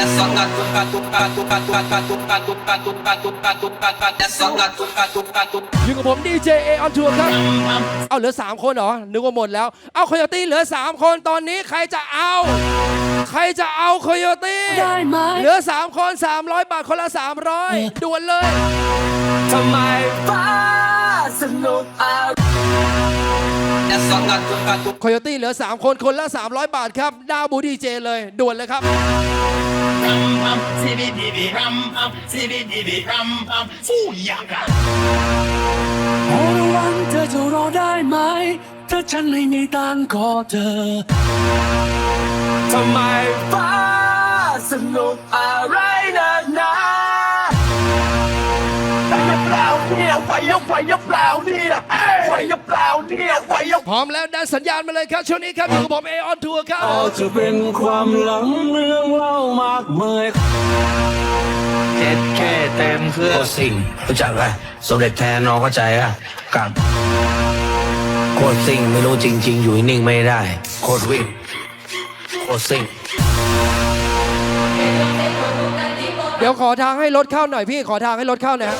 อยู่กับผมดีเจเอออนทัวร์ครับ เอาเหลือ 3 คนเหรอ นึกว่าหมดแล้ว เอาโคโยตี้เหลือ 3 คนตอนนี้ใครจะเอา ใครจะเอาโคโยตี้ได้ไหมเหลือ 3 คน 300 บาทคนละ 300ด่วนเลยทำไมฟ้าสนุกอะไร Nessa catuca, tuca. โคโยตี้เหลือ 3 คนคนละ 300 บาทครับ ดาวบูดีเจเลยด่วนเลยครับ ram pam, zibi dibi ram pam, zibi dibi ram pam, foo yaga. ขอระวังเธอจะรอได้ไหม ถ้าฉันไม่มีตังค์ขอเธอ ทำไมฟ้าสนุกอะไรนักหนา เปล่าเนี่ยไฟยับไฟยับเปล่าเนี่ยไฟยับเปล่าเนี่ยไฟยับพร้อมแล้วดันสัญญาณมาเลยครับช่วงนี้ครับอยู่กับผมเอออนทัวร์ครับอาจจะเป็นความหลังเรื่องเล่ามากมายเจ็ดแค่เต็มเครื่องโคตรสิ่งรู้จักไหมสมเด็จแทนน้องเข้าใจอะกับโคตรสิ่งไม่รู้จริง ๆ อยู่นิ่งไม่ได้โคตรวิ่งโคตรสิ่งเดี๋ยวขอทางให้รถเข้าหน่อยพี่ขอทางให้รถเข้าหน่อย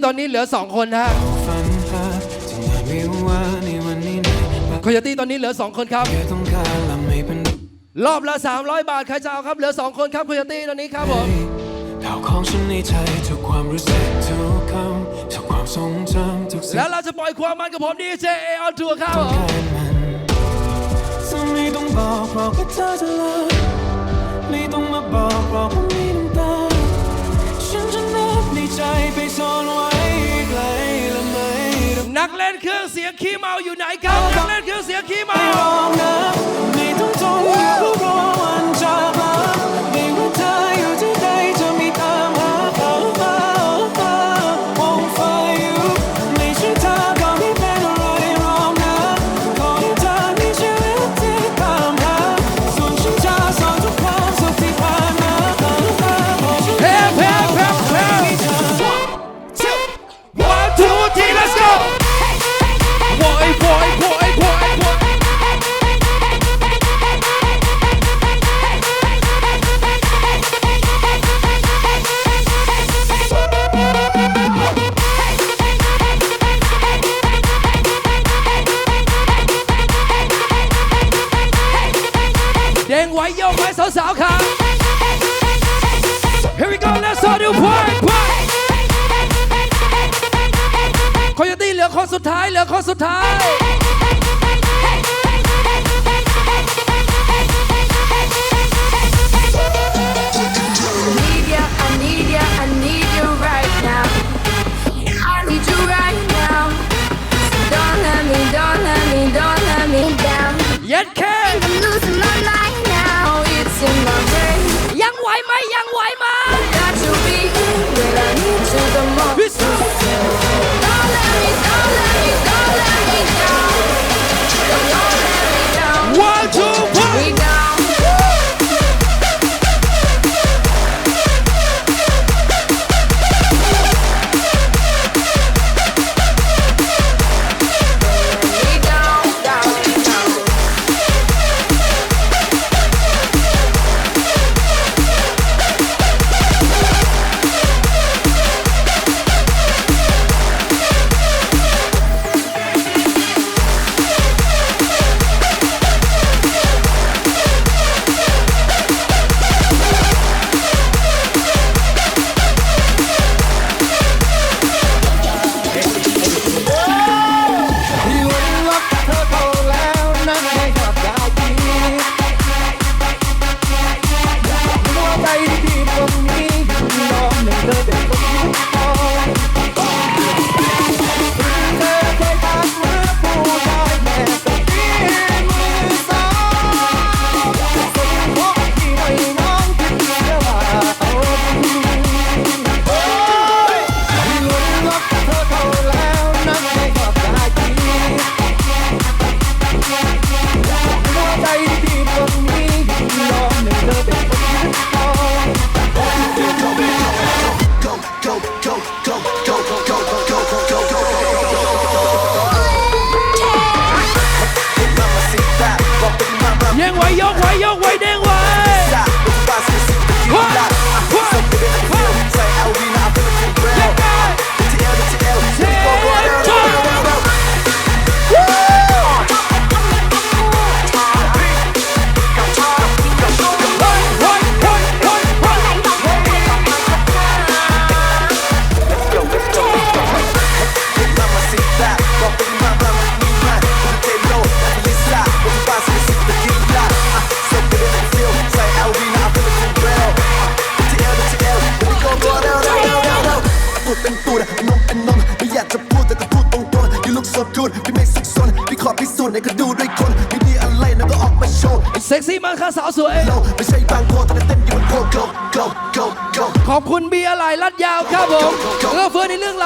ตี้ตอนนี้เหลือ 2 คนฮะฝันหาจึงอาจไม่รู้ว่าในวันนี้ไหนบางโคโยตี้ตอนนี้เหลือ 2 คนครับ รอบละ 300 บาท ใครจะเอาครับ เหลือ 2 คนครับโคโยตี้ตอนนี้ครับผมข่าวของฉันในใจทุกความรู้สึกทุกคำทุกความทรงจำทุกสิ่งแล้วเราจะปล่อยความมันกับผมดีเจเอออนทัวร์ครับผมไม่ต้องบอกหรอกว่าเธอจะเลิกไม่ต้องมาบอกหรอกว่ามีน้ำตาฉันจะนับในใจไปซ่อนไว้ ยงขี้เมาอยู่ไหนครับนักเล่นเครื่องเสียงขี้เมา สุดท้ายเหลือข้อสุดท้าย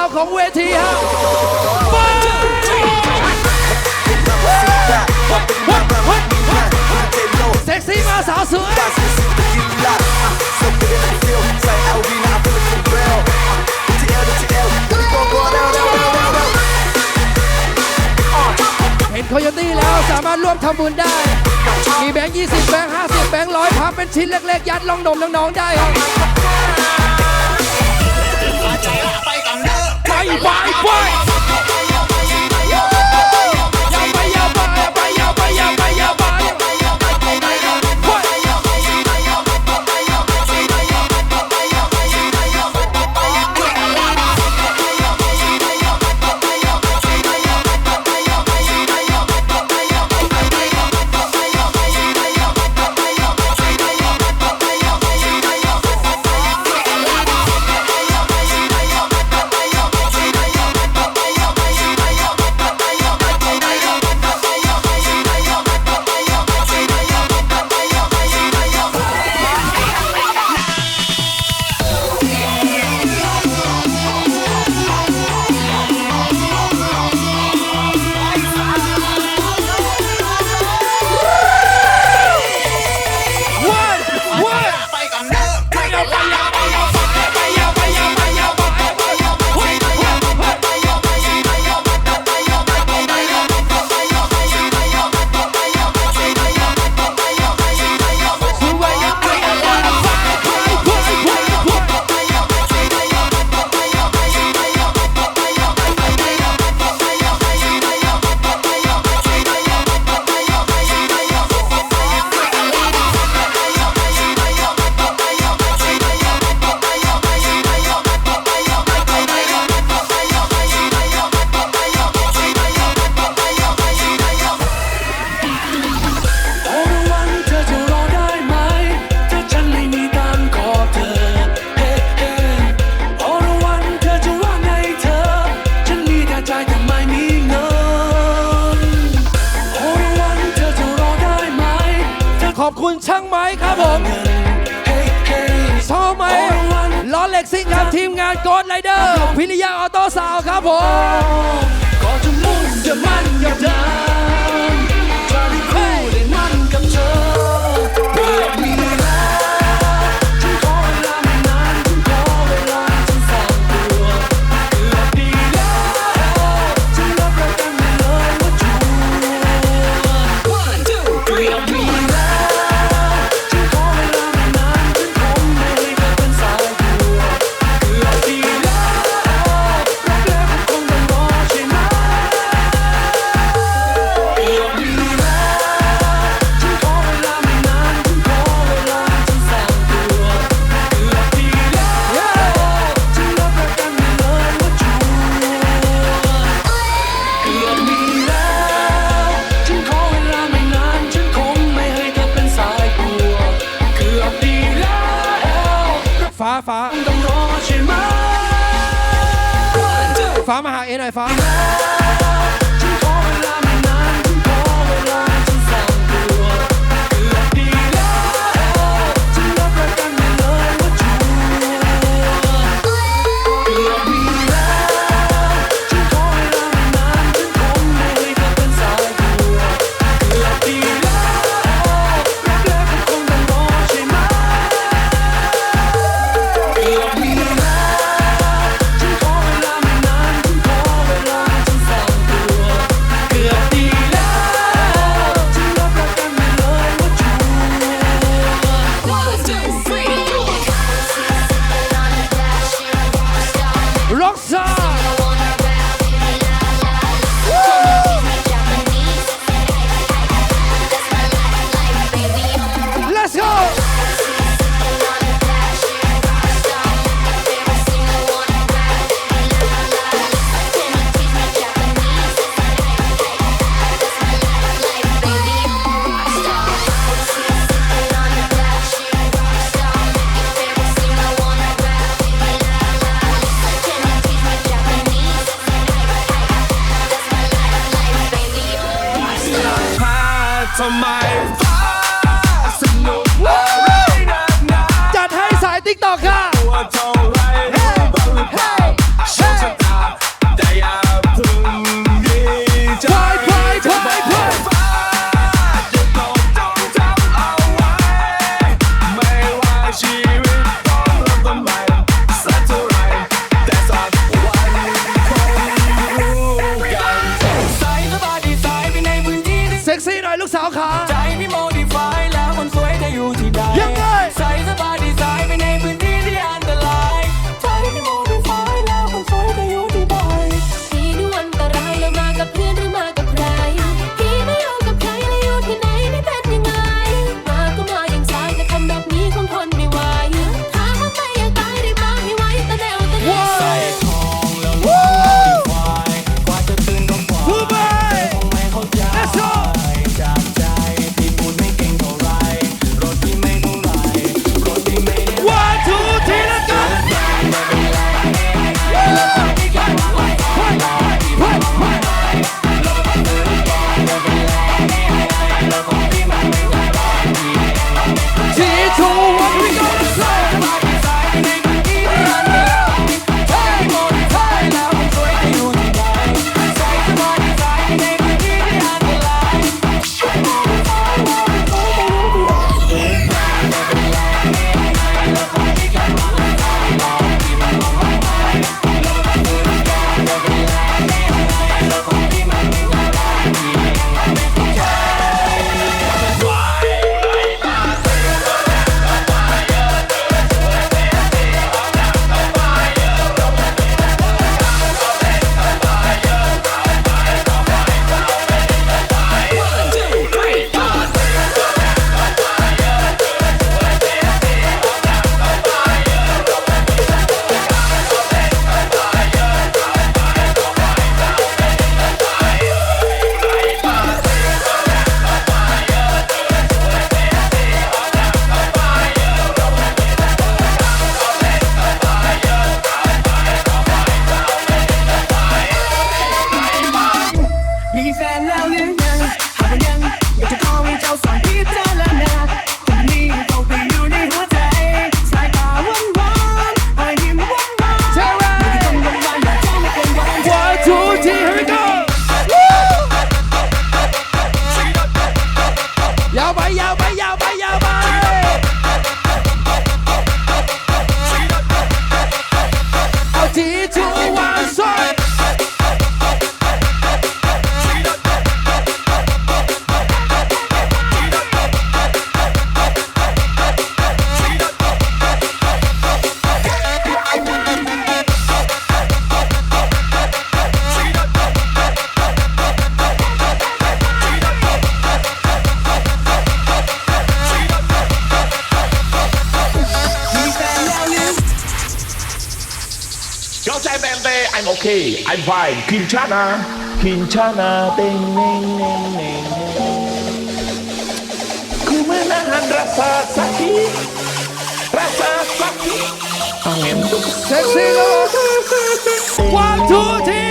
าวของเวทีฮะเซ็กซี่มาสาวสวยเห็นคอยตี้แล้วสามารถร่วมทำบุญได้ มีแบงค์20 แบงค์50 แบงค์ร้อยพับเป็นชิ้นเล็กๆ ยัดลองนมน้องๆได้ครับ Everybody fight! NFR high five Kinshasa Kinshasa Ding ding ding ding Ku menahan rasa sakit Rasa sakit Angin untuk seksi One, two, three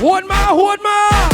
Hold my, hold my.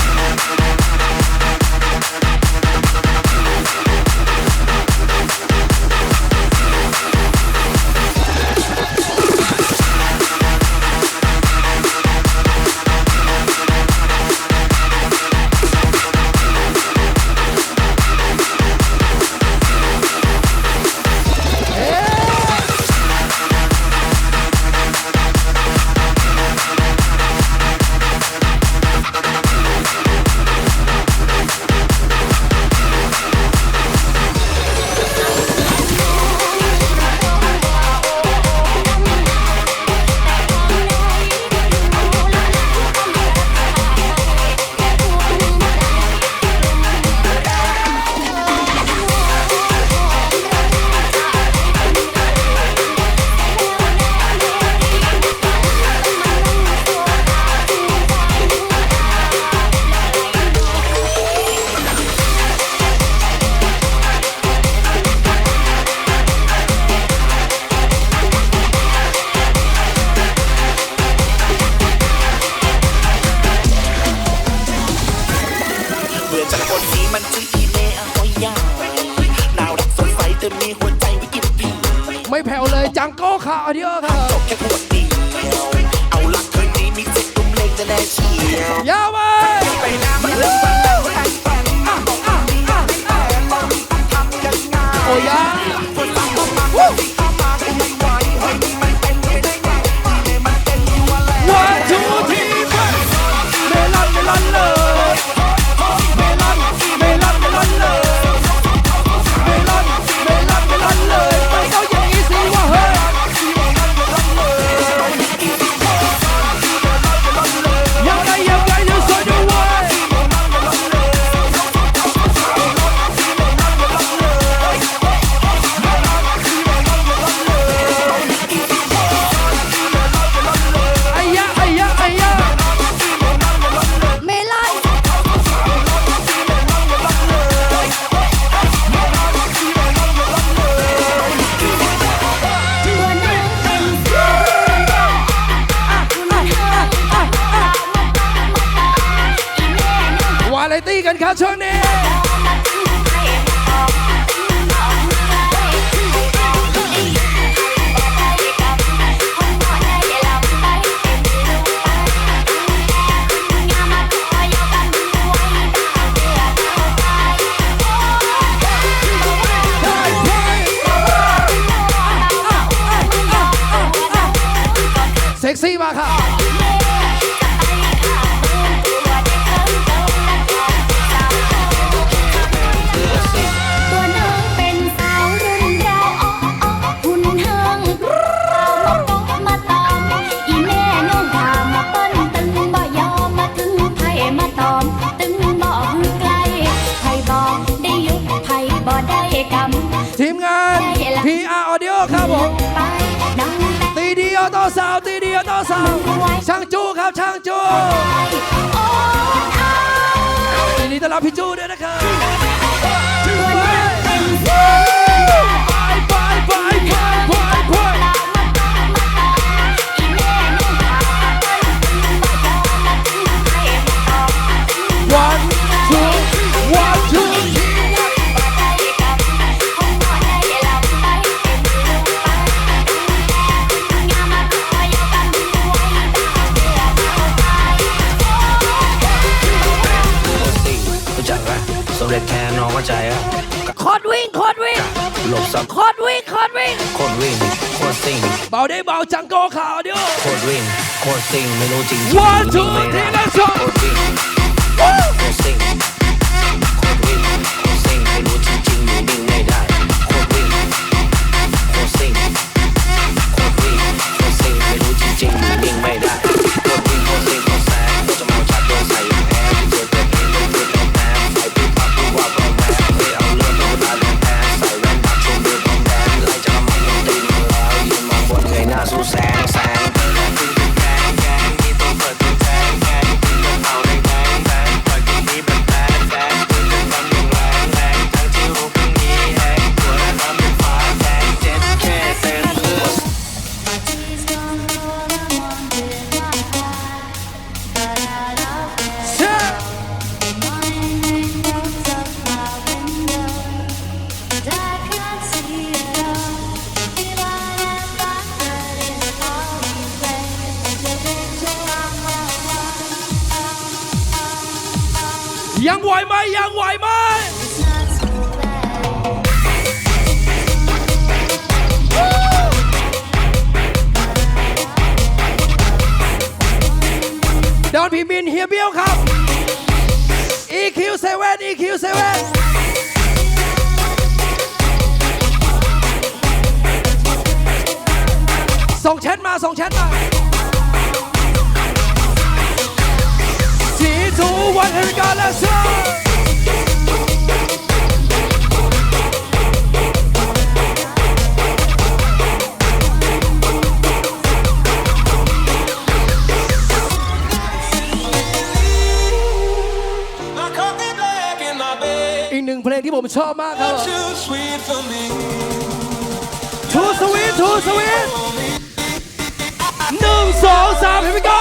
গাছনে ับผมตีเดียวโต้สาวตีเดียวโต้สาวช่างจู้ครับช่างจู้ยินดีต้อนรับพี่จูด้วยนะครับ สักโคตวิ่งโคตวิ่งโคตวิ่งโคตรซิงเบาได้เบาจังโกขาวเดียวโคตวิ่งโคตรซิงไม่รู้จริง one two three ยังไหวไหมยังไหวไหมดอนพีมินเฮียเบี้ยวครับ EQ7 EQ7 ส่งแชทมาส่งแชทมา ที่ผมชอบมากครับ Too sweet Too sweet หนึ่งสองสาม here we go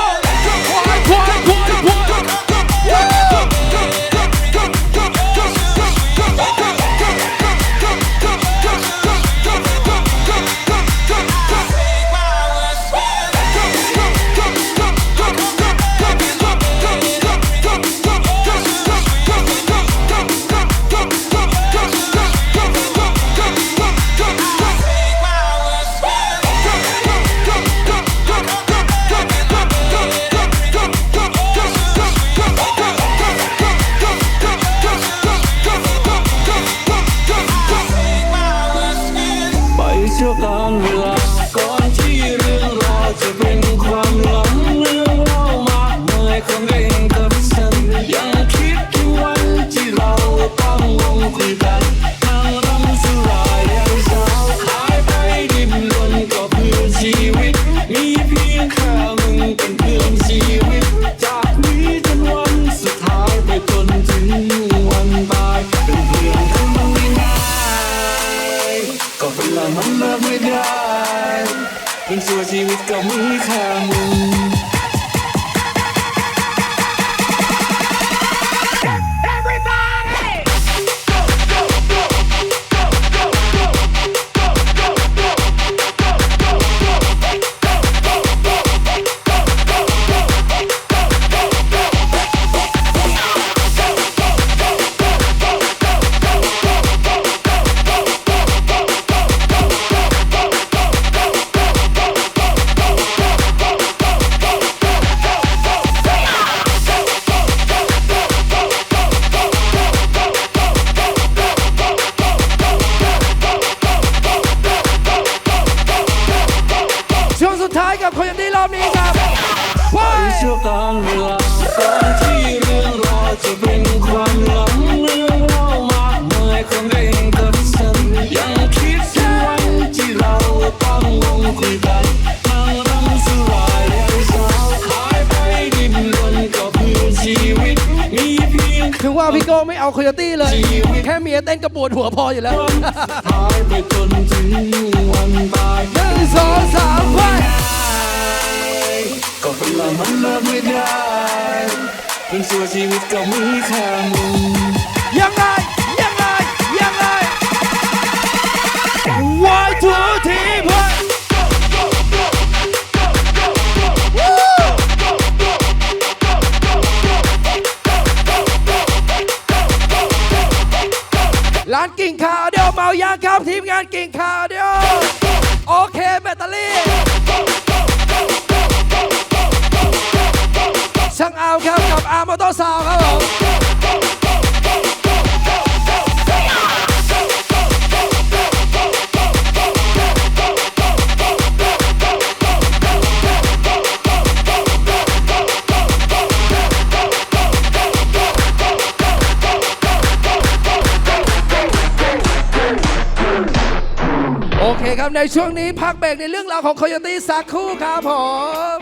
ถึงว่าพี่โก้ไม่เอาโคโยตี้เลย แค่เมียเต้นกระปวดหัวพออยู่แล้วหายไปจนถึงวันตายหนึ่งสองสามไปก็เวลามันเลิกไม่ได้เป็นส่วนชีวิตก็มีแค่มึงยังไงยังไงยังไง one two three ร้านกิ่งขาวเดียวเมายางครับทีมงานกิ่งขาวเดียวโอเคแบตเตอรี่ช่างอาร์มครับกับอาร์มอเตอร์ซาวครับผม ในช่วงนี้พักเบรกในเรื่องราวของ Coyote สักครู่ครับผม